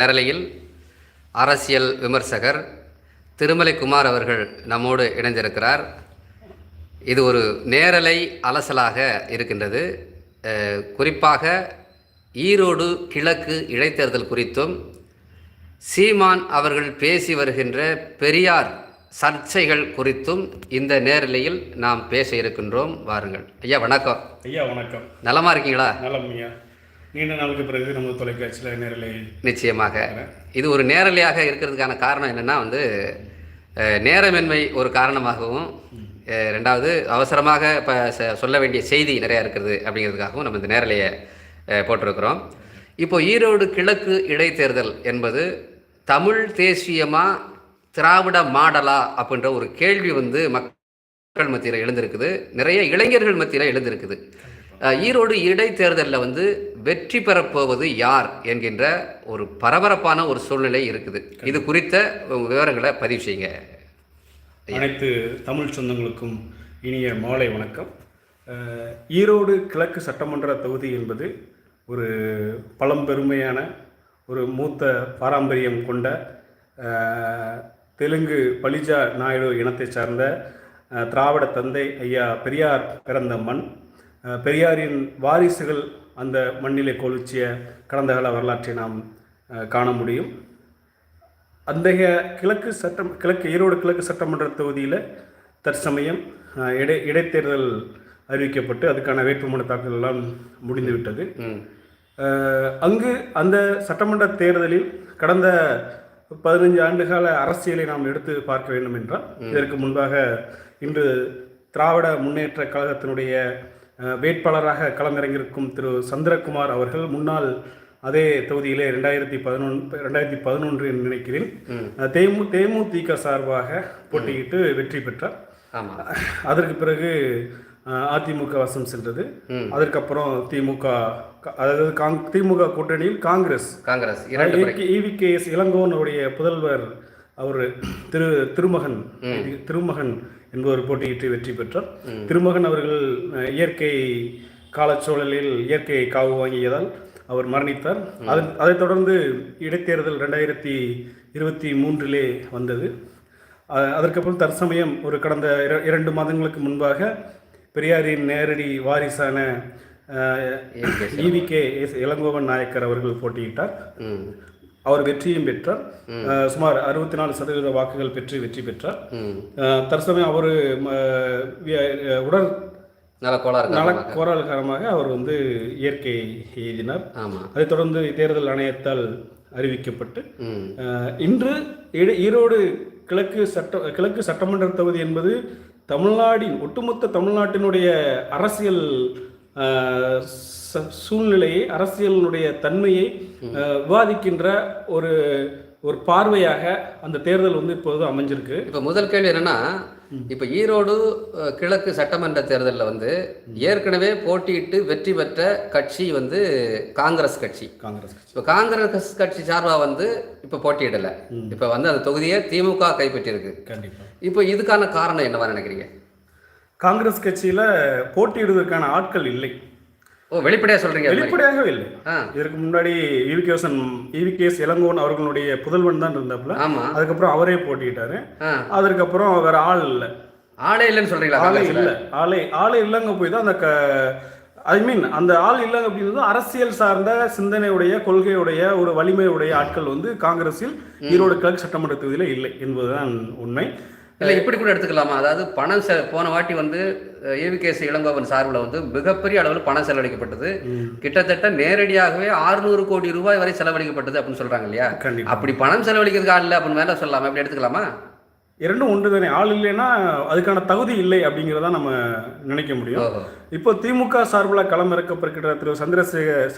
நேரலையில் அரசியல் விமர்சகர் திருமலை குமார் அவர்கள் நம்மோடு இணைந்திருக்கிறார். இது ஒரு நேரலை அலசலாக இருக்கின்றது. குறிப்பாக ஈரோடு கிழக்கு இடைத்தேர்தல் குறித்தும் சீமான் அவர்கள் பேசி வருகின்ற பெரியார் சர்ச்சைகள் குறித்தும் இந்த நேரலையில் நாம் பேச இருக்கின்றோம். வாருங்கள். ஐயா வணக்கம். ஐயா வணக்கம். நலமா இருக்கீங்களா? நலம் ஐயா. நீண்ட நாளுக்கு பிறகு நம்ம தொலைக்காட்சியில் நேரில் நிச்சயமாக. இது ஒரு நேரலையாக இருக்கிறதுக்கான காரணம் என்னென்னா வந்து நேரமின்மை ஒரு காரணமாகவும் ரெண்டாவது அவசரமாக இப்போ சொல்ல வேண்டிய செய்தி நிறையா இருக்கிறது அப்படிங்கிறதுக்காகவும் நம்ம இந்த நேரலையை போட்டிருக்கிறோம். இப்போ ஈரோடு கிழக்கு இடைத்தேர்தல் என்பது தமிழ் தேசியமா திராவிட மாடலா அப்படின்ற ஒரு கேள்வி வந்து மக்கள் மத்தியில் எழுந்திருக்குது. நிறைய இளைஞர்கள் மத்தியில் எழுந்திருக்குது. ஈரோடு இடைத்தேர்தலில் வந்து வெற்றி பெறப்போவது யார் என்கின்ற ஒரு பரபரப்பான ஒரு சூழ்நிலை இருக்குது. இது குறித்த விவரங்களை பதிவு செய்யுங்க. அனைத்து தமிழ் சொந்தங்களுக்கும் இனிய மாலை வணக்கம். ஈரோடு கிழக்கு சட்டமன்ற தொகுதி என்பது ஒரு பழம்பெருமையான ஒரு மூத்த பாரம்பரியம் கொண்ட தெலுங்கு பலிஜா நாயுடு இனத்தை சார்ந்த திராவிட தந்தை ஐயா பெரியார் பிறந்த மண் பெரியாரின் வாரிசுகள் அந்த மண்ணிலே கொலுச்சிய கடந்த கால வரலாற்றை நாம் காண முடியும். அந்தைய கிழக்கு சட்டம் கிழக்கு ஈரோடு கிழக்கு சட்டமன்ற தொகுதியில் தற்சமயம் இடை இடைத்தேர்தல் அறிவிக்கப்பட்டு அதுக்கான வேட்புமனு தாக்கல் எல்லாம் முடிந்துவிட்டது அங்கு அந்த சட்டமன்ற தேர்தலில் கடந்த பதினைஞ்சு ஆண்டுகால அரசியலை நாம் எடுத்து பார்க்க வேண்டும் என்றால் இதற்கு முன்பாக இன்று திராவிட முன்னேற்ற கழகத்தினுடைய வேட்பாளராக களமிறங்கியிருக்கும் திரு சந்திரகுமார் அவர்கள் முன்னாள் அதே தொகுதியிலே ரெண்டாயிரத்தி பதினொன்று ரெண்டாயிரத்தி பதினொன்று என்று நினைக்கிறேன். தேமு தேமுதிக சார்பாக போட்டியிட்டு வெற்றி பெற்றார். அதற்கு பிறகு அதிமுக வசம் சென்றது. அதற்கப்புறம் திமுக அதாவது காங் திமுக கூட்டணியில் காங்கிரஸ். காங்கிரஸ் இவிகேஎஸ் இளங்கோவனுடைய புதல்வர் அவர் திரு திருமகன் திருமகன் என்பவர் போட்டியிட்டு வெற்றி பெற்றார். திருமகன் அவர்கள் இயற்கை காலச்சூழலில் இயற்கை காவு வாங்கியதால் அவர் மரணித்தார். அது அதைத் தொடர்ந்து இடைத்தேர்தல் ரெண்டாயிரத்தி இருபத்தி மூன்றிலே வந்தது. அதற்கப்புறம் தற்சமயம் ஒரு கடந்த இர- இரண்டு மாதங்களுக்கு முன்பாக பெரியாரின் நேரடி வாரிசான இவிகே எஸ் இளங்கோவன் நாயக்கர் அவர்கள் போட்டியிட்டார். அவர் வெற்றியும் பெற்றார். சுமார் அறுபத்தி நாலு சதவீத வாக்குகள் பெற்று வெற்றி பெற்றார். தற்சமயம் அவர் உடல் நல்ல கோளாறு நல கோரல் காரணமாக அவர் வந்து இயற்கை எய்தினார் ஆமாம் அதைத் தொடர்ந்து தேர்தல் ஆணையத்தால் அறிவிக்கப்பட்டு இன்று ஈரோடு கிழக்கு சட்ட கிழக்கு சட்டமன்ற தொகுதி என்பது தமிழ்நாடின் ஒட்டுமொத்த தமிழ்நாட்டினுடைய அரசியல் சூழ்நிலையை அரசியலினுடைய தன்மையை விவாதிக்கின்ற ஒரு ஒரு பார்வையாக அந்த தேர்தல் வந்து இப்போது அமைஞ்சிருக்கு. இப்போ முதல் கேள்வி என்னன்னா இப்போ ஈரோடு கிழக்கு சட்டமன்ற தேர்தலில் வந்து ஏற்கனவே போட்டியிட்டு வெற்றி பெற்ற கட்சி வந்து காங்கிரஸ் கட்சி. காங்கிரஸ் கட்சி. இப்போ காங்கிரஸ் கட்சி சார்பாக வந்து இப்போ போட்டியிடலை. இப்போ வந்து அந்த தொகுதியை திமுக கைப்பற்றியிருக்கு. கண்டிப்பா. இப்போ இதுக்கான காரணம் என்னவா நினைக்கிறீங்க? காங்கிரஸ் கட்சியில போட்டியிடுவதற்கான ஆட்கள் இல்லை. ஓ வெளிப்படையாக மாதிரி. வெளிப்படையாகவே இல்லை. இதற்கு முன்னாடி இவிகேசன் இவிகேஎஸ் இளங்கோவன் அவர்களுடைய புதல்வன் தான் இருந்தாப்புல. ஆமா. அதுக்கப்புறம் அவரே போட்டியிட்டாரு. ஆ. அதற்கப்புறம் வேற ஆள் இல்லை. ஆளே இல்லைன்னு சொல்றீங்களா ஆளே? இல்லை. ஆளே ஆளே இல்லைங்க போய் தான் அந்த க ஐ மீன் அந்த ஆள் இல்லை அப்படின்றது அரசியல் சார்ந்த சிந்தனையுடைய கொள்கையுடைய ஒரு வலிமையுடைய ஆட்கள் வந்து காங்கிரஸில் ஈரோடு கிழக்கு சட்டமன்ற தொகுதியில இல்லை என்பதுதான் உண்மை. இல்லை இப்படி கூட எடுத்துக்கலாமா? அதாவது பணம் செ போன வாட்டி வந்து ஏவிகேசி இளங்கோவன் சார்பில் வந்து மிகப்பெரிய அளவில் பணம் செலவழிக்கப்பட்டது. கிட்டத்தட்ட நேரடியாகவே 600 கோடி ரூபாய் வரை செலவழிக்கப்பட்டது அப்படின்னு சொல்றாங்க இல்லையா? அப்படி பணம் செலவழிக்கிறதுக்கு ஆள் இல்லை அப்படின்னு மேலே சொல்லலாமா? இப்படி எடுத்துக்கலாமா? இரண்டும் ஒன்று தானே ஆள் இல்லைன்னா அதுக்கான தகுதி இல்லை அப்படிங்கிறத நம்ம நினைக்க முடியும். இப்போ திமுக சார்பில் களமிறக்கப்பட்டிருக்கிற திரு சந்திரசேகர்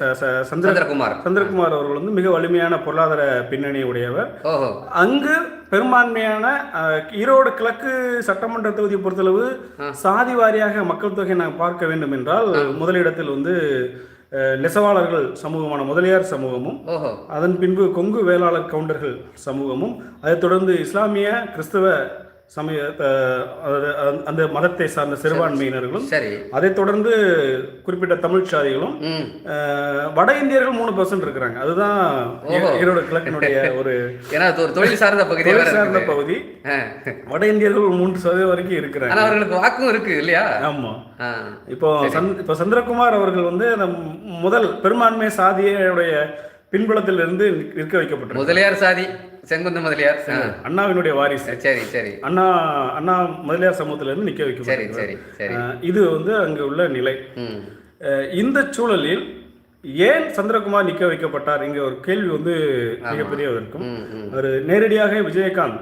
சந்திரகுமார். சந்திரகுமார் அவர்கள் வந்து மிக வலிமையான பொருளாதார பின்னணி உடையவர். அங்கு பெரும்பான்மையான ஈரோடு கிழக்கு சட்டமன்ற தொகுதியை பொறுத்தளவு சாதி வாரியாக மக்கள் தொகை நாம் பார்க்க வேண்டும் என்றால் முதலிடத்தில் வந்து நெசவாளர்கள் சமூகமான முதலியார் சமூகமும் அதன் பின்பு கொங்கு வேளாளர் கவுண்டர்கள் சமூகமும் அதைத் தொடர்ந்து இஸ்லாமிய கிறிஸ்தவ சமய அந்த- மதத்தை சார்ந்த சிறுபான்மையினர்களும் சரி. அதைத் தொடர்ந்து குறிப்பிட்ட தமிழ் சாதிகளும் ம். அஹ், வட இந்தியர்கள் மூணு பர்சன்ட் இருக்கிறாங்க. அதுதான் ஈரோடு கிழக்கினுடைய ஒரு ஏன்னா அது ஒரு தொழில் சார்ந்த பகுதி தொழில் சார்ந்த. பகுதி. வட இந்தியர்கள் ஒரு மூன்று சதவீதம் வரைக்கும் இருக்கிறாங்க. அவர்களுக்கு வாக்கும் இருக்கு இல்லையா? ஆமா. இப்போ சந்த் இப்போ சந்திரகுமார் அவர்கள் வந்து அந்த முதல் பெரும்பான்மை சாதியுடைய பின்புலத்தில் இருந்து நிற்க வைக்கப்பட்டார் முதலியார் சாதி செங்குந்த முதலியார். அண்ணாவினுடைய வாரிசு. சரி சரி. அண்ணா அண்ணா முதலியார் சமூகத்திலிருந்து நிற்க சரி வைக்கப்பட்டார் சரி சரி. இது வந்து அங்கு உள்ள நிலை. இந்த சூழலில் ஏன் சந்திரகுமார் நிற்க வைக்கப்பட்டார் இங்க ஒரு கேள்வி வந்து மிகப்பெரிய இருக்கும் அவர் நேரடியாக விஜயகாந்த்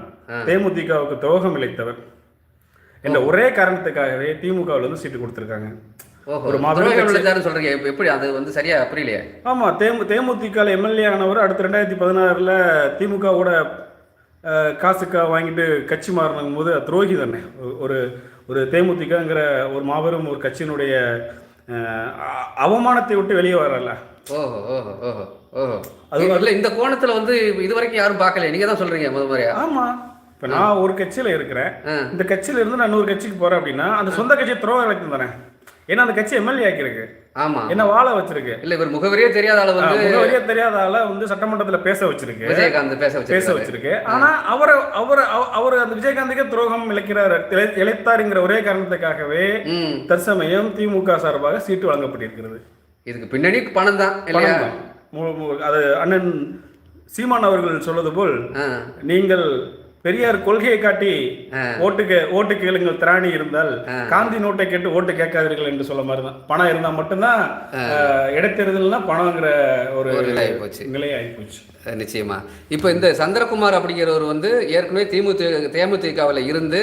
தேமுதிகவுக்கு துரோகம் இழைத்தவர். என்ற ஒரே காரணத்துக்காகவே திமுகவில் வந்து சீட்டு கொடுத்துருக்காங்க. ஒரு மாபெரும் சொல்றீங்க. எப்படி அது வந்து சரியா புரியலையே? ஆமா தேமு தேமுதிக எம்எல்ஏ ஆனவர் அடுத்த ரெண்டாயிரத்தி பதினாறுல திமுகவோட அஹ், காசுக்கா வாங்கிட்டு கட்சி மாறினும் போது துரோகி தானே. ஒரு- ஒரு தேமுதிகங்கிற ஒரு மாபெரும் ஒரு கட்சியினுடைய அவமானத்தை விட்டு வெளியே வரல ஓஹோ ஓஹோ ஓஹோ ஓஹோ. அது இல்ல இந்த கோணத்துல வந்து இது வரைக்கும் யாரும் பார்க்கல நீங்க தான் சொல்றீங்க முத முறையா? ஆமா. இப்ப நான் ஒரு கட்சியில இருக்கிறேன். இந்த கட்சியில இருந்து நான் இன்னொரு கட்சிக்கு போறேன் அப்படின்னா அந்த சொந்த கட்சியை துரோகம் இழைக்கும் தானே. ஏன்னா அந்த கட்சி எம்எல்ஏ ஆக்கியிருக்கு. ஆமா. என்ன வாழ வச்சிருக்கு. இல்ல இவர் முகவரியே தெரியாத ஆளு வந்து முகவரியே தெரியாத ஆள வந்து சட்டமன்றத்துல பேச வச்சிருக்கு. விஜயகாந்த் பேச பேச வச்சிருக்காரு வச்சிருக்கு ஆனா அவரை அவர் அவர் அந்த விஜயகாந்துக்கே துரோகம் இழைக்கிறார். இழை- இழைத்தாருங்கிற ஒரே காரணத்துக்காகவே தற்சமயம் திமுக சார்பாக சீட்டு வழங்கப்பட்டிருக்கிறது. இதுக்கு பின்னணி பணம் தான் இல்லையா? அது அண்ணன் சீமான் அவர்கள் சொல்வது போல். நீங்கள் பெரியார் கொள்கையை காட்டி ஓட்டுக்கு ஓட்டு கேளுங்கள் திராணி இருந்தால் காந்தி நோட்டை கேட்டு ஓட்டு கேட்காதீர்கள் என்று சொல்ல மாதிரி தான் பணம் இருந்தா மட்டும்தான் இடைத்தேர்தல்னா பணங்கிற ஒரு ஒரு நிலை ஆயிப்போச்சு. நிலை ஆகி போச்சு நிச்சயமா. இப்போ இந்த சந்திரகுமார் அப்படிங்கிறவர் வந்து ஏற்கனவே திமுக தேமுதிகவில் இருந்து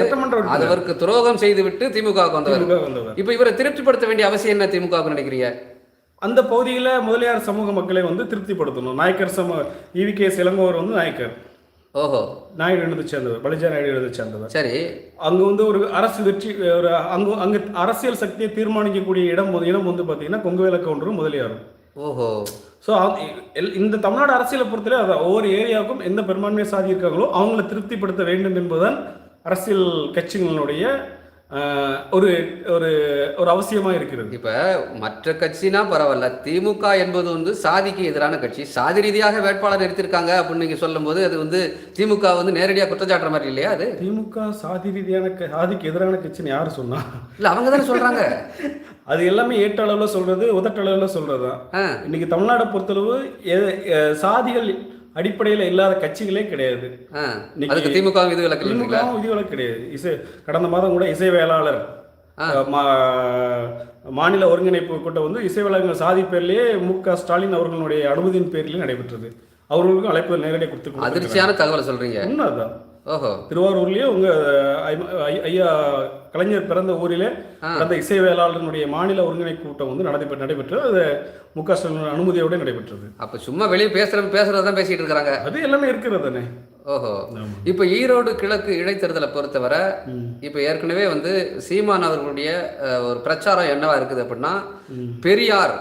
அவருக்கு துரோகம் செய்து விட்டு திமுகவுக்கு வந்தவர். திமுக வந்தவர். இப்போ இவரை திருப்திப்படுத்த வேண்டிய அவசியம் என்ன திமுகவுக்கு நினைக்கிறீங்க? அந்த பகுதியில முதலியார் சமூக மக்களை வந்து திருப்திப்படுத்தணும். நாயக்கர் சம ஈவி கே இளங்கோவர் வந்து நாயக்கர். ஓஹோ. நாயுடு இனத்தை சேர்ந்தவர் பலிஜா நாயுடு இனத்தை சேர்ந்தவர். சரி. அங்க வந்து ஒரு அரசு வெற்றி ஒரு அங்கு அங்கு அரசியல் சக்தியை தீர்மானிக்கக்கூடிய இடம் இடம் வந்து பார்த்தீங்கன்னா கொங்குவேல கவுண்டரும் முதலியாரும் ஓஹோ. ஸோ இந்த தமிழ்நாடு அரசியலை பொறுத்தவரை அது ஒவ்வொரு ஏரியாவுக்கும் எந்த பெரும்பான்மை சாதி இருக்காங்களோ அவங்கள திருப்திப்படுத்த வேண்டும் என்பதுதான் அரசியல் கட்சிகளுடைய ஒரு ஒரு ஒரு அவசியமா இருக்கிறது. இப்போ மற்ற கட்சினா பரவாயில்ல. திமுக என்பது வந்து சாதிக்கு எதிரான கட்சி. சாதி ரீதியாக வேட்பாளர் நிறுத்திருக்காங்க அப்படின்னு நீங்க சொல்லும்போது அது வந்து திமுக வந்து நேரடியாக குற்றச்சாட்டுற மாதிரி இல்லையா அது? திமுக சாதி ரீதியான சாதிக்கு எதிரான கட்சின்னு யார் சொன்னா? இல்லை அவங்க தானே சொல்றாங்க. அது எல்லாமே ஏற்ற அளவில் சொல்றது உதட்ட அளவில் சொல்றது தான் ஆ. இன்னைக்கு தமிழ்நாடை பொறுத்தளவு சாதிகள் அடிப்படையில் இல்லாத கட்சிகளே கிடையாது. அதுக்கு திமுக விளக்கு இல்லைங்களா திமுகவும் விதிவிலக்கு கிடையாது. இசை கடந்த மாதம் கூட இசைவேளாளர் மா- மாநில ஒருங்கிணைப்பு கூட்டம் வந்து இசைவேளாளர்கள் சாதி பேர்லயே மு க ஸ்டாலின் அவர்களுடைய அனுமதியின் பேரிலே நடைபெற்றது. அவர்களுக்கும் அழைப்பு நேரடியாக கொடுத்து அதிர்ச்சியான தகவலை சொல்றீங்க. உண்மைதான். ஓஹோ திருவாரூர்லயே உங்க ஐயா கலைஞர் பிறந்த ஊரிலே அந்த இசைவேளாளர்களுடைய மாநில ஒருங்கிணைப்பு கூட்டம் வந்து நடைபெற்று நடைபெற்றது. அது மு க ஸ்டாலின் அனுமதியோடு நடைபெற்றது. அப்ப சும்மா வெளியே பேசுற பேசுறதான் பேசிட்டு இருக்காங்க அது எல்லாமே இருக்கிறது தானே. ஓஹோ. இப்போ ஈரோடு கிழக்கு இடைத்தேர்தலை பொறுத்தவரை இப்போ ஏற்கனவே வந்து சீமான் அவர்களுடைய ஒரு பிரச்சாரம் என்னவா இருக்குது அப்படின்னா பெரியார்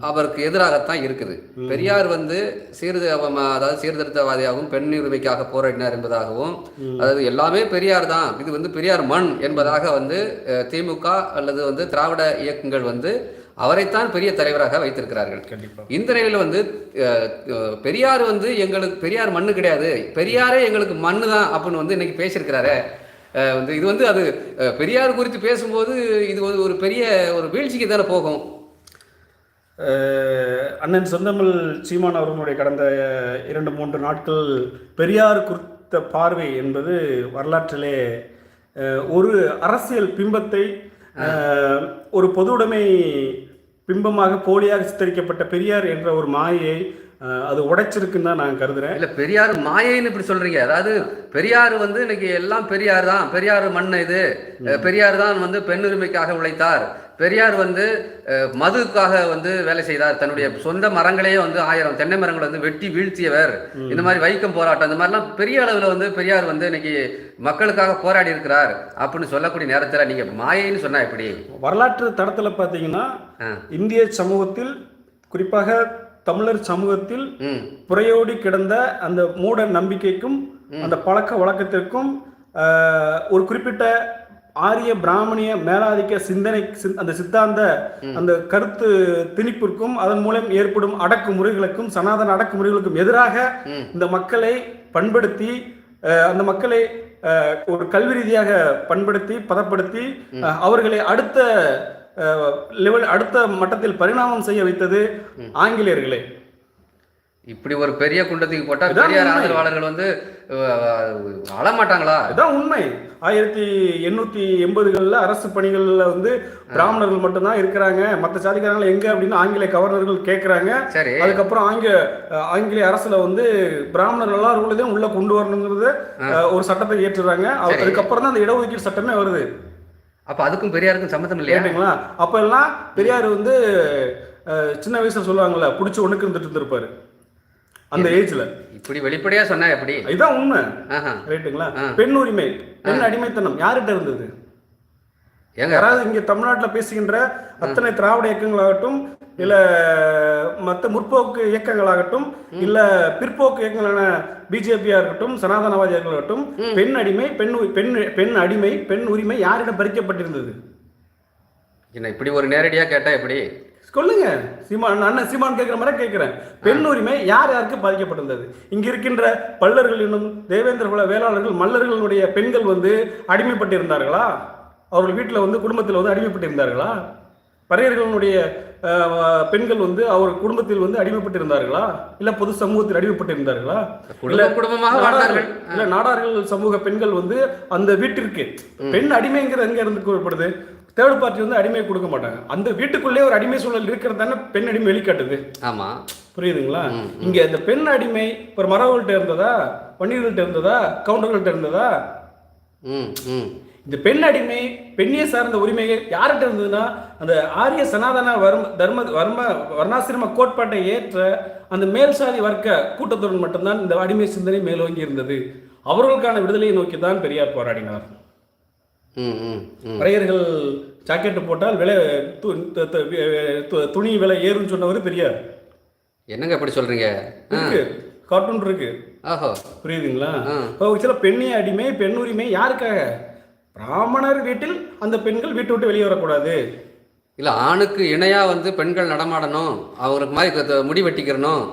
அவருக்கு எதிராகத்தான் இருக்குது. பெரியார் வந்து சீர்திரு அவ- அதாவது சீர்திருத்தவாதியாகவும் பெண் உரிமைக்காக போராடினார் என்பதாகவும் அதாவது எல்லாமே பெரியார் தான். இது வந்து பெரியார் மண் என்பதாக வந்து திமுக அல்லது வந்து திராவிட இயக்கங்கள் வந்து அவரைத்தான் பெரிய தலைவராக வைத்திருக்கிறார்கள். இந்த நிலையில் வந்து பெரியார் வந்து எங்களுக்கு பெரியார் மண்ணு கிடையாது. பெரியாரே எங்களுக்கு மண்ணு தான் அப்படின்னு வந்து இன்னைக்கு பேசியிருக்கிறாரு. வந்து இது வந்து அது பெரியார் குறித்து பேசும்போது இது வந்து ஒரு பெரிய ஒரு வீழ்ச்சிக்கு தானே போகும். அண்ணன் செந்தமிழ் சீமான் அவர்களுடைய கடந்த இரண்டு மூன்று நாட்கள் பெரியார் குறித்த பார்வை என்பது வரலாற்றிலே ஒரு அரசியல் பிம்பத்தை ஒரு பொதுவுடைமை பிம்பமாக போலியாக சித்தரிக்கப்பட்ட பெரியார் என்ற ஒரு மாயை அது உடைச்சிருக்குன்னு தான் நான் கருதுறேன். இல்ல பெரியார் மாயைன்னு இப்படி சொல்றீங்க. அதாவது பெரியார் வந்து இன்னைக்கு எல்லாம் பெரியார் தான். பெரியார் மண் இது. பெரியார் தான் வந்து பெண்ணுரிமைக்காக உழைத்தார். பெரியார் வந்து மதுக்காக வந்து வேலை செய்தார். தன்னுடைய சொந்த மரங்களையே வந்து ஆயிரம் தென்னை மரங்களை வந்து வெட்டி வீழ்த்தியவர். இந்த மாதிரி வைக்கம் போராட்டம் இந்த மாதிரிலாம் பெரிய அளவில் வந்து பெரியார் வந்து இன்னைக்கு மக்களுக்காக போராடி இருக்கிறார். அப்படின்னு சொல்லக்கூடிய நேரத்தில் நீங்க மாயைன்னு சொன்னா எப்படி? வரலாற்று தடத்தில் பார்த்தீங்கன்னா. இந்திய சமூகத்தில் குறிப்பாக தமிழர் சமூகத்தில் புறையோடி கிடந்த அந்த மூட நம்பிக்கைக்கும் அந்த பழக்க வழக்கத்திற்கும் ஒரு குறிப்பிட்ட ஆரிய பிராமணிய மேலாதிக்க சிந்தனை சிந்- அந்த சித்தாந்த அந்த கருத்து திணிப்பிற்கும் அதன் மூலம் ஏற்படும் அடக்குமுறைகளுக்கும் சனாதன அடக்குமுறைகளுக்கும் எதிராக இந்த மக்களை பண்படுத்தி அந்த மக்களை ஒரு கல்வி ரீதியாக பண்படுத்தி பதப்படுத்தி அவர்களை அடுத்த லெவல் அடுத்த மட்டத்தில் பரிணாமம் செய்ய வைத்தது ஆங்கிலேயர்களே. இப்படி ஒரு பெரிய குண்டத்துக்கு போட்டா இதான் பெரியார். ஆதரவாளர்கள் வந்து அழமாட்டாங்களா? அதான் உண்மை. ஆயிரத்தி எண்ணூத்தி எண்பதுகளில் அரசு பணிகளில் வந்து பிராமணர்கள் மட்டும்தான் இருக்கிறாங்க. மற்ற சாதிக்காரங்கள் எங்க அப்படின்னு ஆங்கில கவர்னர்கள் கேட்குறாங்க சரி. அதுக்கப்புறம் ஆங்க அஹ், ஆங்கிலேய அரசுல வந்து பிராமணர் எல்லாருக்குள்ளதையும் உள்ள கொண்டு வரணுங்கிறது ஒரு சட்டத்தை ஏற்றுறாங்க. அதுக்கப்புறம் தான் அந்த இடஒதுக்கீடு சட்டமே வருது. அப்ப அதுக்கும் பெரியாருக்கும் சம்மந்தம் இல்லையா? அப்ப எல்லாம் பெரியார் வந்து சின்ன வயசுல சொல்லுவாங்கல்ல பிடிச்சி ஒண்ணுக்கு இருந்துட்டு இருந்திருப்பாரு. அந்த ஏஜ்ல. இப்படி வெளிப்படையா சொன்னா எப்படி? இதுதான் உண்மை. ரைட்டுங்களா. பெண் உரிமை பெண் அடிமைத்தனம் யார்கிட்ட இருந்தது? யாராவது இங்க தமிழ்நாட்டுல பேசுகின்ற அத்தனை திராவிட இயக்கங்களாகட்டும் இல்ல மற்ற முற்போக்கு இயக்கங்களாகட்டும் இல்ல பிற்போக்கு இயக்கங்களான பிஜேபியா இருக்கட்டும் சனாதனவாதியாகட்டும் பெண் அடிமை பெண் பெண் பெண் அடிமை பெண் உரிமை யாரிடம் பறிக்கப்பட்டிருந்தது? என்ன இப்படி ஒரு நேரடியா கேட்டா எப்படி? சொல்லுங்க. சீமான் அண்ணன் சீமான் கேட்குற மாதிரி கேட்கிறேன். பெண் உரிமை யார் யாருக்கு பாதிக்கப்பட்டிருந்தது? இங்க இருக்கின்ற பல்லர்கள் என்னும் தேவேந்திர குல வேளாளர்கள் மல்லர்களுடைய பெண்கள் வந்து அடிமைப்பட்டிருந்தார்களா? அவர்கள் வீட்டில் வந்து குடும்பத்தில் வந்து அடிமைப்பட்டிருந்தார்களா? பறையர்களுடைய பெண்கள் வந்து அவர் குடும்பத்தில் வந்து அடிமைப்பட்டிருந்தார்களா? இல்ல பொது சமூகத்தில் அடிமைப்பட்டிருந்தார்களா? இல்ல குடும்ப குடும்பமாக வாழ்ந்தார்கள். இல்ல நாடார்கள் சமூக பெண்கள் வந்து அந்த வீட்டிற்கு பெண் அடிமைங்கிறது எங்க இருந்து கூறப்படுது? தேர்ட் பார்ட்டி வந்து அடிமை கொடுக்க மாட்டாங்க. அந்த வீட்டுக்குள்ளே ஒரு அடிமை சூழல் இருக்கிறது தானே பெண் அடிமை வெளிக்காட்டுது. ஆமா. புரியுதுங்களா? இங்க இந்த பெண் அடிமை ஒரு மரவர்கள்ட்ட இருந்ததா? வன்னியர்கள்ட்ட இருந்ததா? கவுண்டர்கள்ட்ட இருந்ததா? ம் ம். இந்த பெண் அடிமை பெண்ணிய சார்ந்த உரிமைகள் யார்கிட்ட இருந்ததுன்னா அந்த ஆரிய சனாதன வர்ம தர்ம வர்ம வர்ணாசிரம கோட்பாட்டை ஏற்ற அந்த மேல் சாதி வர்க்க கூட்டத்துடன் மட்டும்தான் இந்த அடிமை சிந்தனை மேலோங்கி இருந்தது. அவர்களுக்கான விடுதலையை நோக்கி தான் பெரியார் போராடினார். ம் ம். ம் பறையர்கள் ஜாக்கெட்டு போட்டால் விலை துணி விலை ஏறும்னு சொன்னவர் பெரியார். என்னங்க இப்படி சொல்றீங்க? கார்ட்டூன் இருக்கு. ஓஹோ புரியுதுங்களா? சில பெண்ணிய அடிமை பெண் உரிமை யாருக்காக? பிராமணர் வீட்டில் அந்த பெண்கள் வீட்டை விட்டு வெளியே வரக்கூடாது. இல்ல ஆணுக்கு இணையா வந்து பெண்கள் நடமாடணும் அவங்களுக்கு மாதிரி முடி வெட்டிக்கிறணும்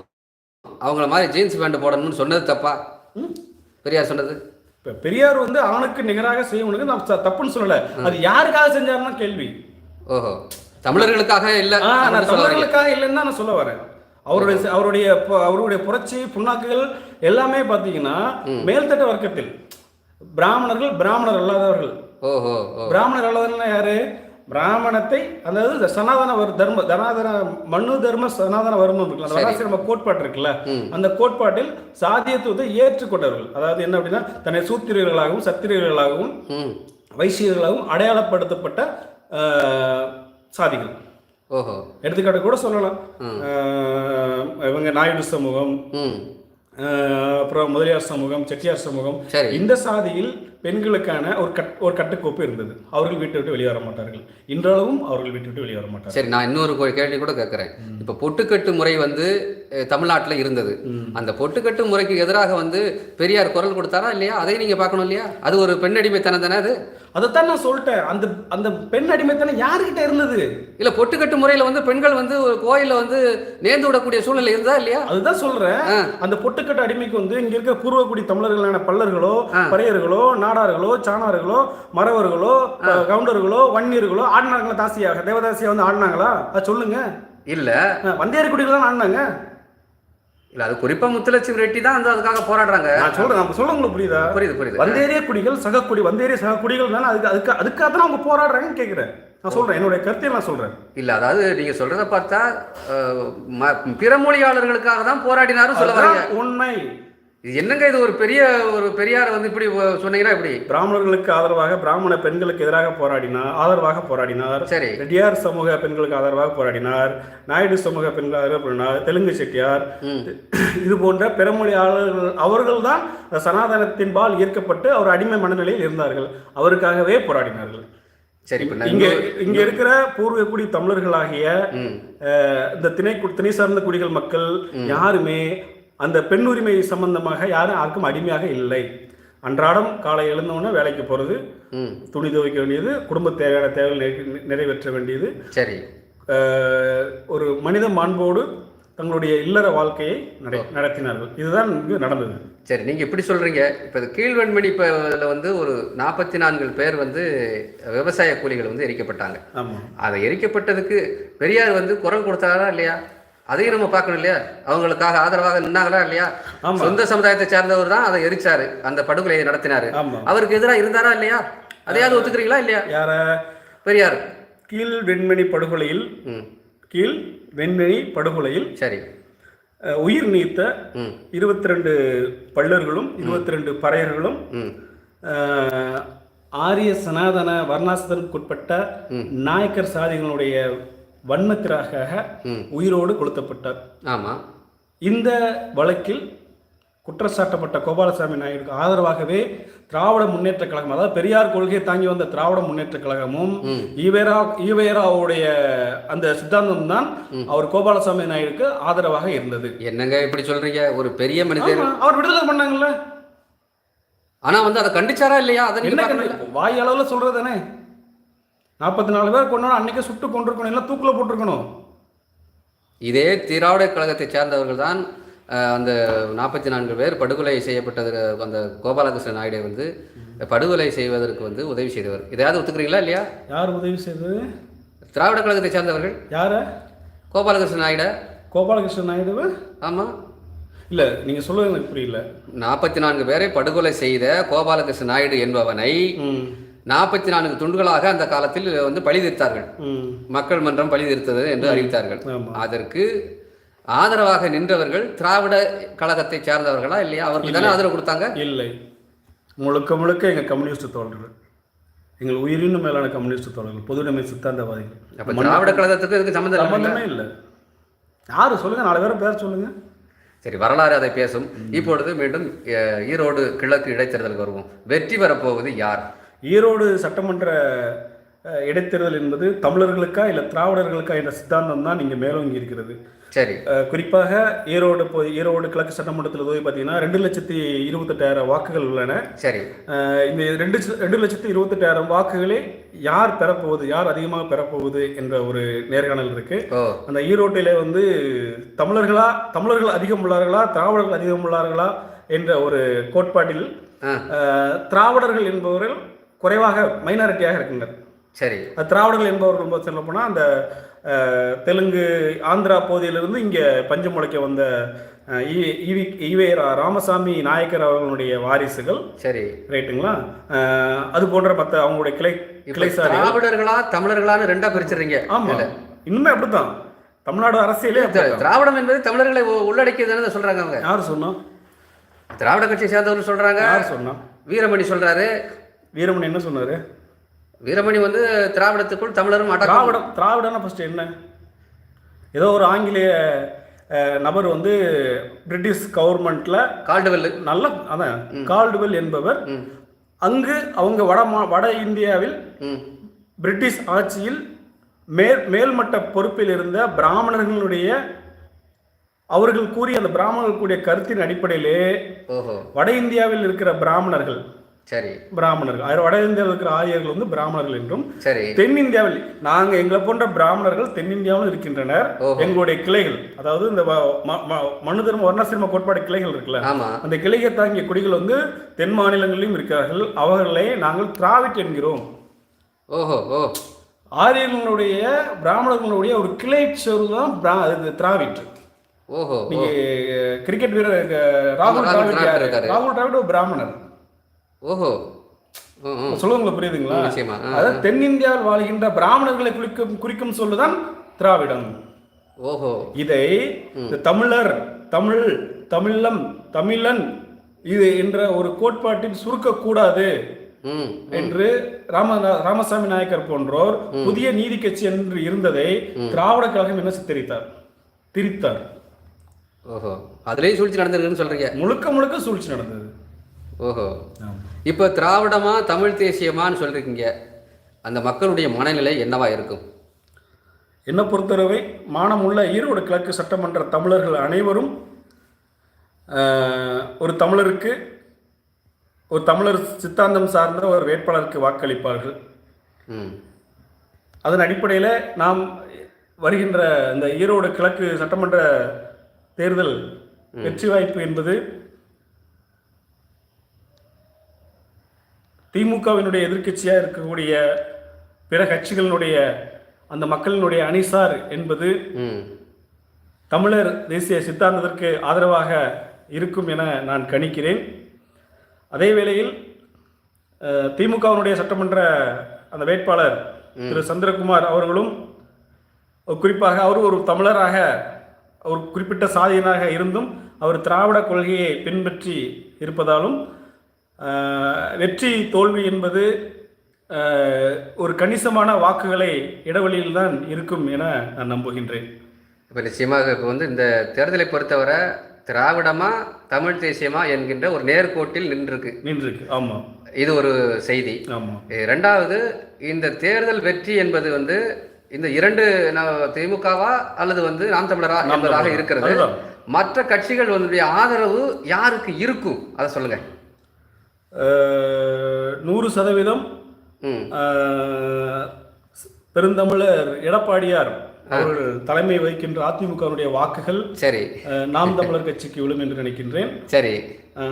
அவங்கள மாதிரி ஜீன்ஸ் பேண்ட் போடணும்னு சொன்னது தப்பா? பெரியார் சொன்னது? இப்போ பெரியார் வந்து ஆணுக்கு நிகராக செய்யணுங்க நான் தப்புன்னு சொல்லல. அது யாருக்காக செஞ்சாருன்னா கேள்வி. ஓஹோ. தமிழர்களுக்காக இல்ல நான். தமிழர்களுக்காக இல்லைன்னு தான் நான் சொல்ல வரேன். அவருடைய அவருடைய அவருடைய புரட்சி புண்ணாக்குகள் எல்லாமே பார்த்தீங்கன்னா மேல்தட்ட வர்க்கத்தில். பிராமணர்கள் பிராமணர் அல்லாதவர்கள். ஓஹோ பிராமணர் அல்லாதவர்கள்னா யாரு? பிராமணத்தை அதாவது சனாதன வர் தர்ம தனாதன மனு தர்ம சனாதன வர்மம் இருக்குல்ல அந்த சரி. வராசிரம கோட்பாடு இருக்குல்ல. அந்த கோட்பாட்டில் சாதியத்துவத்தை ஏற்றுக்கொண்டவர்கள். அதாவது என்ன அப்படின்னா தன்னை சத்திரியர்களாகவும் ம். வைசியர்களாகவும் அடையாளப்படுத்தப்பட்ட சாதிகள். ஓஹோ. எடுத்துக்காட்டு கூட சொல்லலாம். இவங்க நாயுடு சமூகம் அப்புறம் முதலியார் சமூகம் செட்டியார் சமூகம். இந்த சாதியில் பெண்களுக்கான ஒரு கட் ஒரு கட்டுக்கோப்பு இருந்தது. அவர்கள் வீட்டை விட்டு வெளியே வர மாட்டார்கள். இன்றளவும் அவர்கள் வீட்டை விட்டு வெளியே வர மாட்டார்கள். சரி நான் இன்னொரு கேள்வி கூட கேட்குறேன். இப்போ பொட்டுக்கட்டு முறை வந்து தமிழ்நாட்டில் இருந்தது. அந்த பொட்டுக்கட்டு முறைக்கு எதிராக வந்து பெரியார் குரல் கொடுத்தாரா இல்லையா? அதை நீங்கள் பார்க்கணும் இல்லையா? அது ஒரு பெண்ணடிமைத்தனம் தானே அது? அதைத்தான் நான் சொல்லிட்டேன். அந்த அந்த பெண் அடிமைத்தனம் யாருக்கிட்ட இருந்தது? இல்லை பொட்டுக்கட்டு முறையில் வந்து பெண்கள் வந்து ஒரு கோயிலில் வந்து நேர்ந்து விடக்கூடிய சூழ்நிலை இருந்தா இல்லையா? அதுதான் சொல்றேன். ஆ. அந்த பொட்டுக்கட்டு அடிமைக்கு வந்து இங்க இருக்க பூர்வக்குடி தமிழர்களான பல்லர்களோ. பறையர்களோ நாடார்களோ சாணார்களோ மறவர்களோ கவுண்டர்களோ வன்னியர்களோ ஆடினாங்களா தாசியாக? தேவதாசியா வந்து ஆடினாங்களா? அது சொல்லுங்க. இல்லை. அஹ், வந்தேரி குடிகள் தான் ஆடினாங்க. இல்லை அது குறிப்பாக முத்துலட்சுமி ரெட்டி தான் வந்து அதுக்காக போராடுறாங்க. நான் சொல்றேன் நம்ம சொல்ல உங்களுக்கு புரியுதா? புரியுது புரியுது. வந்தேரிய குடிகள் சகக்குடி வந்தேரிய சகக்குடிகள் தானே அதுக்கு அதுக்கு அதுக்காக தான் அவங்க போராடுறாங்கன்னு கேட்குறேன் நான் சொல்றேன் என்னுடைய கருத்தை நான் சொல்றேன். இல்லை அதாவது நீங்கள் சொல்கிறத பார்த்தா பிற மொழியாளர்களுக்காக தான் போராடினாரும் சொல்ல உண்மை. இது என்னங்க இது ஒரு பெரிய ஒரு பெரியார் வந்து இப்படி சொன்னீங்கன்னா இப்படி பிராமணர்களுக்கு ஆதரவாக பிராமண பெண்களுக்கு எதிராக போராடினார் ஆதரவாக போராடினார். சரி. ரெட்டியார் சமூக பெண்களுக்கு ஆதரவாக போராடினார். நாயுடு சமூக பெண்கள் ஆதரவாக போராடினார். தெலுங்கு செட்டியார். இது போன்ற பிறமொழியாளர்கள் அவர்கள்தான் சனாதனத்தின் பால் ஈர்க்கப்பட்டு அவர் அடிமை மனநிலையில் இருந்தார்கள். அவருக்காகவே போராடினார்கள். சரி இங்க இங்க இருக்கிற பூர்வக்குடி தமிழர்களாகிய இந்த திணை திணை சார்ந்த குடிகள் மக்கள் யாருமே அந்த பெண் உரிமை சம்பந்தமாக யாரும் யாருக்கும் அடிமையாக இல்லை. அன்றாடம் காலை எழுந்தவுடனே வேலைக்கு போகிறது ம். துணி துவைக்க வேண்டியது குடும்ப தேவையான தேவைகள் நிறை- நிறைவேற்ற வேண்டியது. சரி. ஒரு மனித மாண்போடு தங்களுடைய இல்லற வாழ்க்கையை நடை நடத்தினார்கள். இதுதான் இங்கு நடந்தது. சரி நீங்கள் இப்படி சொல்கிறீங்க இப்போ இது கீழ்வெண்மணி இப்போ இதில் வந்து ஒரு நாற்பத்தி நான்கு பேர் வந்து விவசாய கூலிகள் வந்து எரிக்கப்பட்டாங்க. ஆமாம் அதை எரிக்கப்பட்டதுக்கு பெரியார் வந்து குரல் கொடுத்தாரா இல்லையா? அதையும் நம்ம பார்க்கணும் இல்லையா? அவங்களுக்காக ஆதரவாக நின்னாங்களா இல்லையா. சொந்த சமுதாயத்தை சார்ந்தவர் தான் அதை எரிச்சாரு. அந்த படுகொலையை நடத்தினாரு. அவருக்கு எதிராக இருந்தாரா இல்லையா? அதையாவது ஒத்துக்கிறீங்களா இல்லையா? யார? பெரியார். கீழ் வெண்மணி படுகொலையில் கீழ் வெண்மணி படுகொலையில் சரி. உயிர் நீத்த இருபத்தி ரெண்டு பள்ளர்களும் இருபத்தி ரெண்டு பறையர்களும் ஆரிய சனாதன வர்ணாசிரத்துக்குட்பட்ட நாயக்கர் சாதிகளுடைய வன்மத்திற்காக. உயிரோடு கொளுத்தப்பட்டார். ஆமாம் இந்த வழக்கில் குற்றச்சாட்டப்பட்ட கோபாலசாமி நாயுடுக்கு ஆதரவாகவே திராவிட முன்னேற்ற கழகம் அதாவது பெரியார் கொள்கையை தாங்கி வந்த திராவிட முன்னேற்ற கழகமும் ஈவேரா ஈவேராவுடைய அந்த சித்தாந்தம் தான் அவர் கோபாலசாமி நாயுடுக்கு ஆதரவாக இருந்தது. என்னங்க இப்படி சொல்றீங்க? ஒரு பெரிய மனிதர். அவர் விடுதலை பண்ணாங்கல்ல. ஆனா வந்து அதை கண்டிச்சாரா இல்லையா? அதை என்ன வாய் அளவில் சொல்றது தானே நாற்பத்தி நாலு பேர் கொண்டாட அன்னைக்கே சுட்டு கொண்டிருக்கணும் இல்லை தூக்கில் போட்டிருக்கணும். இதே திராவிட கழகத்தை சேர்ந்தவர்கள் தான் அந்த நாற்பத்தி நான்கு பேர் படுகொலை செய்யப்பட்டது அந்த கோபாலகிருஷ்ண நாயுடை வந்து படுகொலை செய்வதற்கு வந்து உதவி செய்தவர். இதையாவது ஒத்துக்கிறீங்களா இல்லையா? யார் உதவி செய்தது? திராவிட கழகத்தை சேர்ந்தவர்கள். யார? கோபாலகிருஷ்ண நாயுட. கோபாலகிருஷ்ணன் நாயுடுவ ஆமாம் இல்லை நீங்கள் சொல்லுறது எனக்கு புரியல. நாற்பத்தி நான்கு பேரை படுகொலை செய்த கோபாலகிருஷ்ண நாயுடு என்பவனை நாற்பத்தி நான்கு துண்டுகளாக அந்த காலத்தில் வந்து பழி தீர்த்தார்கள். மக்கள் மன்றம் பழி தீர்த்தது என்று அறிவித்தார்கள். அதற்கு ஆதரவாக நின்றவர்கள் திராவிட கழகத்தை சேர்ந்தவர்களா இல்லையா? அவருக்கு தானே ஆதரவு கொடுத்தாங்க? இல்லை. முழுக்க முழுக்க எங்கள் கம்யூனிஸ்ட் தோழர்கள். எங்கள் உயிரினும் மேலான கம்யூனிஸ்ட் தோழர்கள் பொதுவுடைமை சித்தாந்தவாதிகள். அப்ப திராவிட கழகத்துக்கு இதுக்கு சம்மந்தம் இல்லை சம்பந்தமே இல்லை. யாரு சொல்லுங்க? நாலு பேரை பேர் சொல்லுங்க. சரி வரலாறு அதை பேசும். இப்பொழுது மீண்டும் ஈரோடு கிழக்கு இடைத்தேர்தலுக்கு வருவோம். வெற்றி பெறப்போவது யார்? ஈரோடு சட்டமன்ற இடைத்தேர்தல் என்பது தமிழர்களுக்கா இல்லை திராவிடர்களுக்கா என்ற சித்தாந்தம் தான் இங்கே மேலோங்கி இருக்கிறது. சரி. குறிப்பாக ஈரோடு போய் ஈரோடு கிழக்கு சட்டமன்றத்தில் போய் பார்த்தீங்கன்னா ரெண்டு லட்சத்தி இருபத்தெட்டாயிரம் வாக்குகள் உள்ளன. சரி. இந்த ரெண்டு ரெண்டு லட்சத்தி இருபத்தெட்டாயிரம் வாக்குகளே யார் பெறப்போகுது யார் அதிகமாக பெறப்போகுது என்ற ஒரு நேர்காணல் இருக்கு. அந்த ஈரோட்டிலே வந்து தமிழர்களா தமிழர்கள் அதிகம் உள்ளார்களா திராவிடர்கள் அதிகம் உள்ளார்களா என்ற ஒரு கோட்பாட்டில் திராவிடர்கள் என்பவர்கள் குறைவாக மைனாரிட்டியாக இருக்கின்றனர் சரி. திராவிடர்கள் என்பவர்கள் போது சொல்ல போனால் அந்த தெலுங்கு ஆந்திரா பகுதியிலிருந்து இங்கே பஞ்சு முளைக்க வந்த ஈவி ராமசாமி நாயக்கர் அவர்களுடைய வாரிசுகள். சரி. ரைட்டுங்களா? அது போன்ற மற்ற அவங்களுடைய கிளை கிளை திராவிடர்களா தமிழர்களான்னு ரெண்டா பிரிச்சிடுறீங்க. ஆமா. இன்னுமே அப்படித்தான். தமிழ்நாடு அரசியலே. திராவிடம் என்பது தமிழர்களை உள்ளடக்கியதுன்னு சொல்றாங்க அவங்க. யார் சொன்னா? திராவிட கட்சியை சேர்ந்தவர் சொல்றாங்க. யார் சொன்னா? வீரமணி சொல்றாரு. வீரமணி என்ன சொன்னாரு? வீரமணி வந்து திராவிடத்துக்குள் தமிழரும் திராவிடம் திராவிடம்னா ஃபர்ஸ்ட் என்ன? ஏதோ ஒரு ஆங்கிலேய நபர் வந்து பிரிட்டிஷ் கவர்மெண்ட்ல கால்டுவெல்லு நல்ல அதான் கால்டுவெல் என்பவர். அங்கு அவங்க வட வட இந்தியாவில் பிரிட்டிஷ் ஆட்சியில் மேல் மேல்மட்ட பொறுப்பில் இருந்த பிராமணர்களுடைய அவர்கள் கூறிய அந்த பிராமணர்கள் கூடிய கருத்தின் அடிப்படையிலே வட இந்தியாவில் இருக்கிற பிராமணர்கள் சரி. பிராமணர்கள். அது வட இந்தியாவில் இருக்கிற ஆரியர்கள் வந்து பிராமணர்கள் என்றும் சரி. தென்னிந்தியாவில் நாங்க எங்களை போன்ற பிராமணர்கள் தென்னிந்தியாவில் இருக்கின்றனர். எங்களுடைய கிளைகள் அதாவது இந்த மனு தர்ம வர்ணசிரம கோட்பாடு கிளைகள் இருக்குல்ல அந்த கிளையை தாங்கிய குடிகள் வந்து தென் மாநிலங்களிலும் இருக்கிறார்கள். அவர்களை நாங்கள் திராவிட் என்கிறோம். ஓஹோ ஓ. ஆரியர்களுடைய பிராமணர்களுடைய ஒரு கிளை சொல் தான் திராவிட். ஓஹோ. நீங்க கிரிக்கெட் வீரர் ராகுல் ராகுல் டிராவிட். ராகுல் டிராவிட் ஒரு பிராமணர். ஓஹோ. சொல்லுங்க புரியுதுங்களா? அதாவது தென்னிந்தியாவில் வாழ்கின்ற பிராமணர்களை குறிக்கும் குறிக்கும் சொல்லுதான் திராவிடம். ஓஹோ. இதை தமிழர் தமிழ் தமிழம் தமிழன் இது என்ற ஒரு கோட்பாட்டில் சுருக்கக்கூடாது என்று ராம ராமசாமி நாயக்கர் போன்றோர் புதிய நீதி கட்சி என்று இருந்ததை திராவிட கழகம் என்ன சித்தரித்தார்? திரித்தார். ஓஹோ. அதுலேயும் சூழ்ச்சி நடந்திருக்குன்னு சொல்றீங்க. முழுக்க முழுக்க சூழ்ச்சி நடந்தது. ஓஹோ. இப்போ திராவிடமா தமிழ் தேசியமான்னு சொல்றீங்க. அந்த மக்களுடைய மனநிலை என்னவா இருக்கும்? என்னை பொறுத்தளவை மானமுள்ள ஈரோடு கிழக்கு சட்டமன்ற தமிழர்கள் அனைவரும் ஒரு தமிழருக்கு ஒரு தமிழர் சித்தாந்தம் சார்ந்த ஒரு வேட்பாளருக்கு வாக்களிப்பார்கள். அதன் அடிப்படையில் நாம் வருகின்ற இந்த ஈரோடு கிழக்கு சட்டமன்ற தேர்தல் வெற்றி வாய்ப்பு என்பது திமுகவினுடைய எதிர்க்கட்சியாக இருக்கக்கூடிய பிற கட்சிகளினுடைய அந்த மக்களினுடைய அணிசார் என்பது தமிழர் தேசிய சித்தாந்தத்திற்கு ஆதரவாக இருக்கும் என நான் கணிக்கிறேன். அதே வேளையில் திமுகவினுடைய சட்டமன்ற அந்த வேட்பாளர் திரு சந்திரகுமார் அவர்களும் குறிப்பாக அவர் ஒரு தமிழராக ஒரு குறிப்பிட்ட சாதியனாக இருந்தும் அவர் திராவிட கொள்கையை பின்பற்றி இருப்பதாலும் வெற்றி தோல்வி என்பது ஒரு கணிசமான வாக்குகளை இடைவெளியில் தான் இருக்கும் என நான் நம்புகின்றேன். இப்போ நிச்சயமாக இப்போ வந்து இந்த தேர்தலை பொறுத்தவரை திராவிடமா தமிழ் தேசியமா என்கின்ற ஒரு நேர்கோட்டில் நின்றுருக்கு. நின்றுருக்கு. ஆமாம் இது ஒரு செய்தி. ஆமாம் ரெண்டாவது இந்த தேர்தல் வெற்றி என்பது வந்து இந்த இரண்டு திமுகவா அல்லது வந்து நாம் தமிழரா என்பதாக. இருக்கிறது. மற்ற கட்சிகள் வந்து ஆதரவு யாருக்கு இருக்கும்? அதை சொல்லுங்க. நூறு சதவீதம் பெருந்தமிழர் எடப்பாடியார் அவர்கள் தலைமை வகிக்கின்ற அதிமுகவுடைய வாக்குகள் சரி. நாம் தமிழர் கட்சிக்கு விழும் என்று நினைக்கின்றேன். சரி.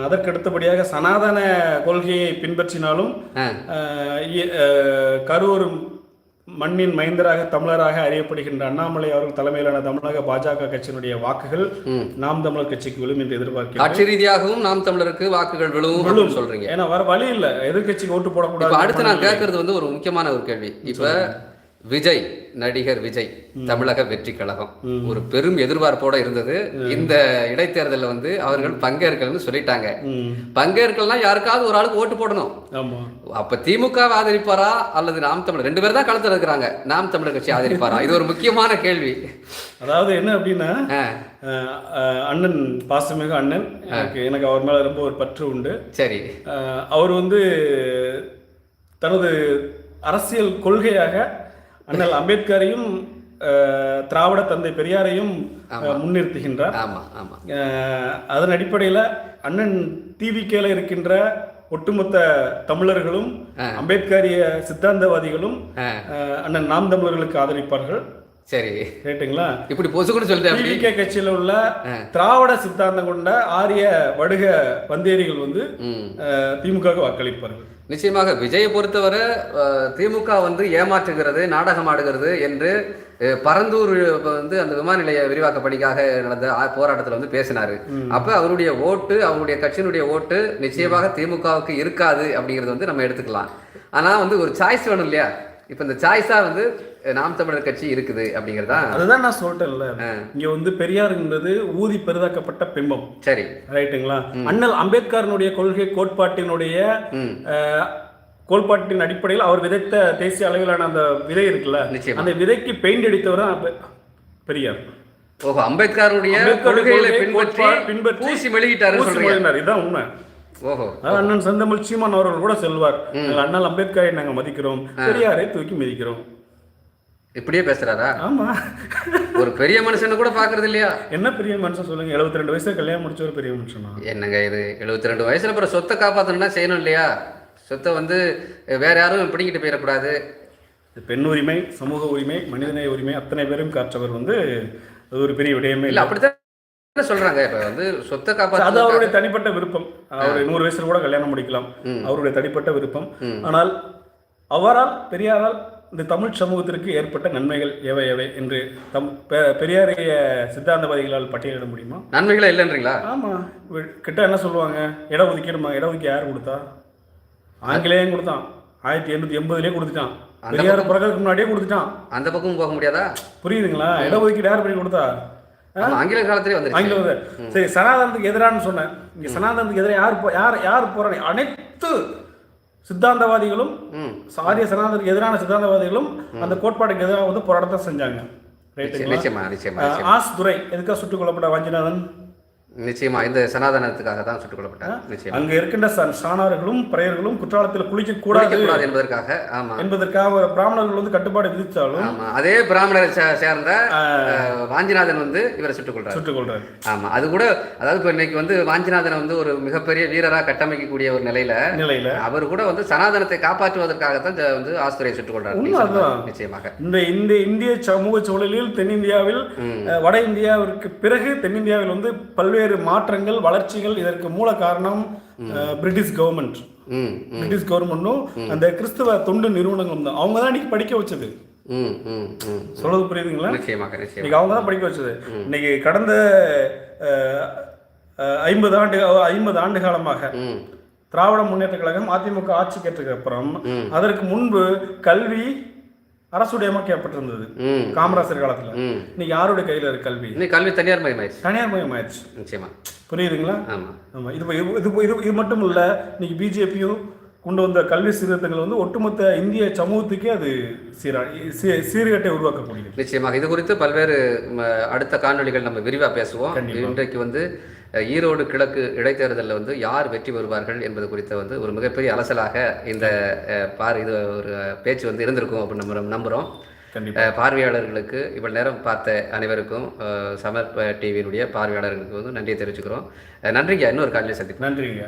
அதற்கு அடுத்தபடியாக சனாதன கொள்கையை பின்பற்றினாலும் கரூர் மண்ணின் மைந்தராக தமிழராக அறியப்படுகின்ற அண்ணாமலை அவர்கள் தலைமையிலான தமிழக பாஜக கட்சியினுடைய வாக்குகள். நாம் தமிழர் கட்சிக்கு விழும் என்று எதிர்பார்க்கிறேன் கட்சி ரீதியாகவும் நாம் தமிழருக்கு வாக்குகள் விழுவும் அப்படின்னு சொல்றீங்க. ஏன்னா வர வழி இல்ல. எதிர்க்கட்சிக்கு ஓட்டு போடக்கூடாது. அடுத்து நான் கேட்கறது வந்து ஒரு முக்கியமான ஒரு கேள்வி. இப்ப விஜய் நடிகர் விஜய் தமிழக வெற்றி கழகம். ஒரு பெரும் எதிர்பார்ப்போட இருந்தது. இந்த இடைத்தேர்தலில் வந்து அவர்கள் பங்கேற்கலன்னு சொல்லிட்டாங்க. ம், பங்கேற்கலாம் யாருக்காவது ஒரு ஆளுக்கு ஓட்டு போடணும். அப்ப திமுக ஆதரிப்பாரா அல்லது நாம் தமிழர்? ரெண்டு பேர் தான் களத்துல இருக்கிறாங்க. நாம் தமிழர் கட்சி ஆதரிப்பாரா? இது ஒரு முக்கியமான கேள்வி. அதாவது என்ன அப்படின்னா அண்ணன் பாசமிகு அண்ணன் எனக்கு எனக்கு அவர் மேல ரொம்ப ஒரு பற்று உண்டு. சரி. அவர் வந்து தனது அரசியல் கொள்கையாக அண்ணல் அம்பேத்கரையும் திராவிட தந்தை பெரியாரையும் முன்னிறுத்துகின்றார். ஆமா ஆமா. அஹ், அதன் அடிப்படையில் அண்ணன் டிவிகேல இருக்கின்ற ஒட்டுமொத்த தமிழர்களும் அம்பேத்கரிய சித்தாந்தவாதிகளும் அண்ணன் நாம் தமிழர்களுக்கு ஆதரிப்பார்கள். சரி. ரைட்டுங்களா இப்படி பொசுக்குன்னு சொல்லிட்டேன் அப்படி. டிவிகே கட்சியில் உள்ள திராவிட சித்தாந்தம் கொண்ட ஆரிய வடுக வந்தேரிகள் வந்து திமுகவுக்கு வாக்களிப்பார்கள். நிச்சயமாக விஜயை பொறுத்தவரை திமுக வந்து ஏமாற்றுகிறது நாடகம் ஆடுகிறது என்று பரந்தூர் வந்து அந்த விமான நிலைய விரிவாக்க பணிக்காக நடந்த போராட்டத்துல வந்து பேசினாரு. அப்ப அவருடைய ஓட்டு அவருடைய கட்சியினுடைய ஓட்டு நிச்சயமாக திமுகவுக்கு இருக்காது அப்படிங்கறது வந்து நம்ம எடுத்துக்கலாம். ஆனா வந்து ஒரு சாய்ஸ் வேணும் இல்லையா? இப்ப இந்த சாய்ஸா வந்து நாம் தமிழர் கட்சி இருக்குது அப்படிங்கறதா? அதுதான் நான் சொல்லிட்டேன்ல. இங்க வந்து பெரியார் என்பது ஊதி பெரிதாக்கப்பட்ட பிம்பம். சரி. ரைட்டுங்களா? அண்ணல் அம்பேத்கரனுடைய கொள்கை கோட்பாட்டினுடைய கோட்பாட்டின் அடிப்படையில் அவர் விதைத்த தேசிய அளவிலான அந்த விதை இருக்குல்ல. அந்த விதைக்கு பெயிண்ட் அடித்தவர் தான் பெரியார். ஓஹோ அம்பேத்கருடைய கொள்கைகளை கொள்கை, பின்பற்றி பின்பற்றி பூசி சொல்றீங்க. மொழியினார். இதுதான் உண்மை. அண்ணன் செந்தமிழ் சீமான் அவர்கள் கூட செல்வார். அண்ணல் அம்பேத்கரை நாங்கள் மதிக்கிறோம். பெரியாரை தூக்கி மிதிக்கிறோம். இப்படியே பேசுறாரா? ஆமா. ஒரு பெரிய மனுஷனை கூட பாக்குறது இல்லையா? என்ன பெரிய மனுஷன் சொல்லுங்க? 72 ரெண்டு வயசுல கல்யாணம் முடிச்ச ஒரு பெரிய மனுஷனா? என்னங்க இது? 72 ரெண்டு வயசுல அப்புறம் சொத்தை காப்பாற்றணும்னா செய்யணும் இல்லையா? சொத்தை வந்து வேற யாரும் பிடிங்கிட்டு போயிடக்கூடாது. பெண் உரிமை சமூக உரிமை மனிதநேய உரிமை அத்தனை பேரும் காற்றவர் வந்து அது ஒரு பெரிய விடயமே இல்ல இல்லை. அப்படித்தான் சொல்றாங்க? இப்ப வந்து சொத்தை அது காப்பாற்ற அவருடைய தனிப்பட்ட விருப்பம். அவர் நூறு வயசுல கூட கல்யாணம் முடிக்கலாம். அவருடைய தனிப்பட்ட விருப்பம். ஆனால் அவரால் பெரியாரால் இந்த தமிழ் சமூகத்திற்கு ஏற்பட்ட நன்மைகள் எவை எவை என்று தம் பெரியாரிய சித்தாந்தவாதிகளால் பட்டியலிட முடியுமா? நன்மைகளே இல்லைன்றீங்களா? ஆமா. கிட்ட என்ன சொல்லுவாங்க? இட ஒதுக்கீடுமா? இட ஒதுக்கீடு யார் கொடுத்தா? ஆங்கிலேயம் கொடுத்தான். ஆயிரத்தி எண்ணூத்தி எண்பதுலேயே கொடுத்துட்டான். பெரியார் பிறகு முன்னாடியே கொடுத்துட்டான். அந்த பக்கமும் போக முடியாதா? புரியுதுங்களா? இட ஒதுக்கீடு யார் பண்ணி கொடுத்தா? ஆங்கில காலத்திலே வந்துருச்சு ஆங்கில சரி சனாதனத்துக்கு எதிரான்னு சொன்னேன். இங்க சனாதனத்துக்கு எதிராக யார் யார் யார் போறாங்க அனைத்து சித்தாந்தவாதிகளும் சாரிய சனாதனத்துக்கு எதிரான சித்தாந்தவாதிகளும் அந்த கோட்பாட்டுக்கு எதிராக வந்து போராட்டத்தை செஞ்சாங்க. ஆஸ் துரை. எதுக்காக சுட்டுக் கொல்லப்பட்ட வாஞ்சிநாதன்? நிச்சயமா இந்த சனாதனத்துக்காக தான் சுட்டுக் கொல்லப்பட்டார் நிச்சயமா. அங்க இருக்கின்ற சாணார்களும் பிரயர்களும் குற்றாலத்தில் குளிக்க கூடாது என்பதற்காக ஆமா. என்பதற்காக பிராமணர்கள் வந்து கட்டுப்பாடு விதித்தாலும் ஆமா. அதே பிராமணரை சேர்ந்த வாஞ்சிநாதன் வந்து இவரை சுட்டுக் கொள்றாரு சுட்டுக் கொள்றாரு ஆமா. அது கூட அதாவது இப்போ இன்னைக்கு வந்து வாஞ்சிநாதன் வந்து ஒரு மிகப்பெரிய வீரரா கட்டமைக்கக்கூடிய ஒரு நிலையில நிலையில. அவர் கூட வந்து சனாதனத்தை காப்பாற்றுவதற்காகத்தான் ஜ- வந்து ஆஸ்துரையை சுட்டுக் கொள்றாரு. நிச்சயமாக. இந்த இந்த இந்திய சமூக சூழலில் தென்னிந்தியாவில் வட இந்தியாவிற்கு பிறகு தென்னிந்தியாவில் வந்து பல்வேறு மாற்றங்கள் வளர்ச்சிகள் இதற்கு மூல காரணம் பிரிட்டிஷ் கவர்மெண்ட் பிரிட்டிஷ் கவர்மெண்ட்டும் அந்த கிறிஸ்துவ தொண்டு நிறுவனங்களும் தான். அவங்க தான் இன்னைக்கு படிக்க வச்சது. சொல்றது புரியுதுங்களா? இன்னைக்கு அவங்க தான் படிக்க வச்சது. இன்னைக்கு கடந்த ஐம்பது ஆண்டு ஐம்பது ஆண்டு காலமாக திராவிட முன்னேற்ற கழகம் அதிமுக ஆட்சிக்கு அப்புறம் அதற்கு முன்பு கல்வி அரசுடையமாக்கப்பட்டிருந்தது ம். காமராசர் காலத்துல. இன்னைக்கு யாருடைய கையில இருக்கு கல்வி? இன்னைக்கு கல்வி தனியார் மயமாயிடுச்சு தனியார் மயமாயிடுச்சு நிச்சயமா. புரியுதுங்களா? ஆமா. ஆமா. இது இது இது இது மட்டும் இல்ல இன்னைக்கு பிஜேபியும் கொண்டு வந்த கல்வி சீர்திருத்தங்கள் வந்து ஒட்டுமொத்த இந்திய சமூகத்துக்கே அது சீரா சீர்கேட்டை உருவாக்கக்கூடியது. நிச்சயமாக. இது குறித்து பல்வேறு அடுத்த காணொளிகள் நம்ம விரிவாக பேசுவோம். இன்றைக்கு வந்து ஈரோடு கிழக்கு இடைத்தேர்தலில் வந்து யார் வெற்றி பெறுவார்கள் என்பது குறித்த வந்து ஒரு மிகப்பெரிய அலசலாக இந்த பார் இது ஒரு பேச்சு வந்து இருந்திருக்கும் அப்படின்னு நம்ம நம்புகிறோம் பார்வையாளர்களுக்கு இவ்வளவு நேரம் பார்த்த அனைவருக்கும் சமர்ப்ப டிவியினுடைய பார்வையாளர்களுக்கு வந்து நன்றியை தெரிவிச்சுக்கிறோம். நன்றிங்க. இன்னொரு காலையில் சந்திப்போம். நன்றிங்க.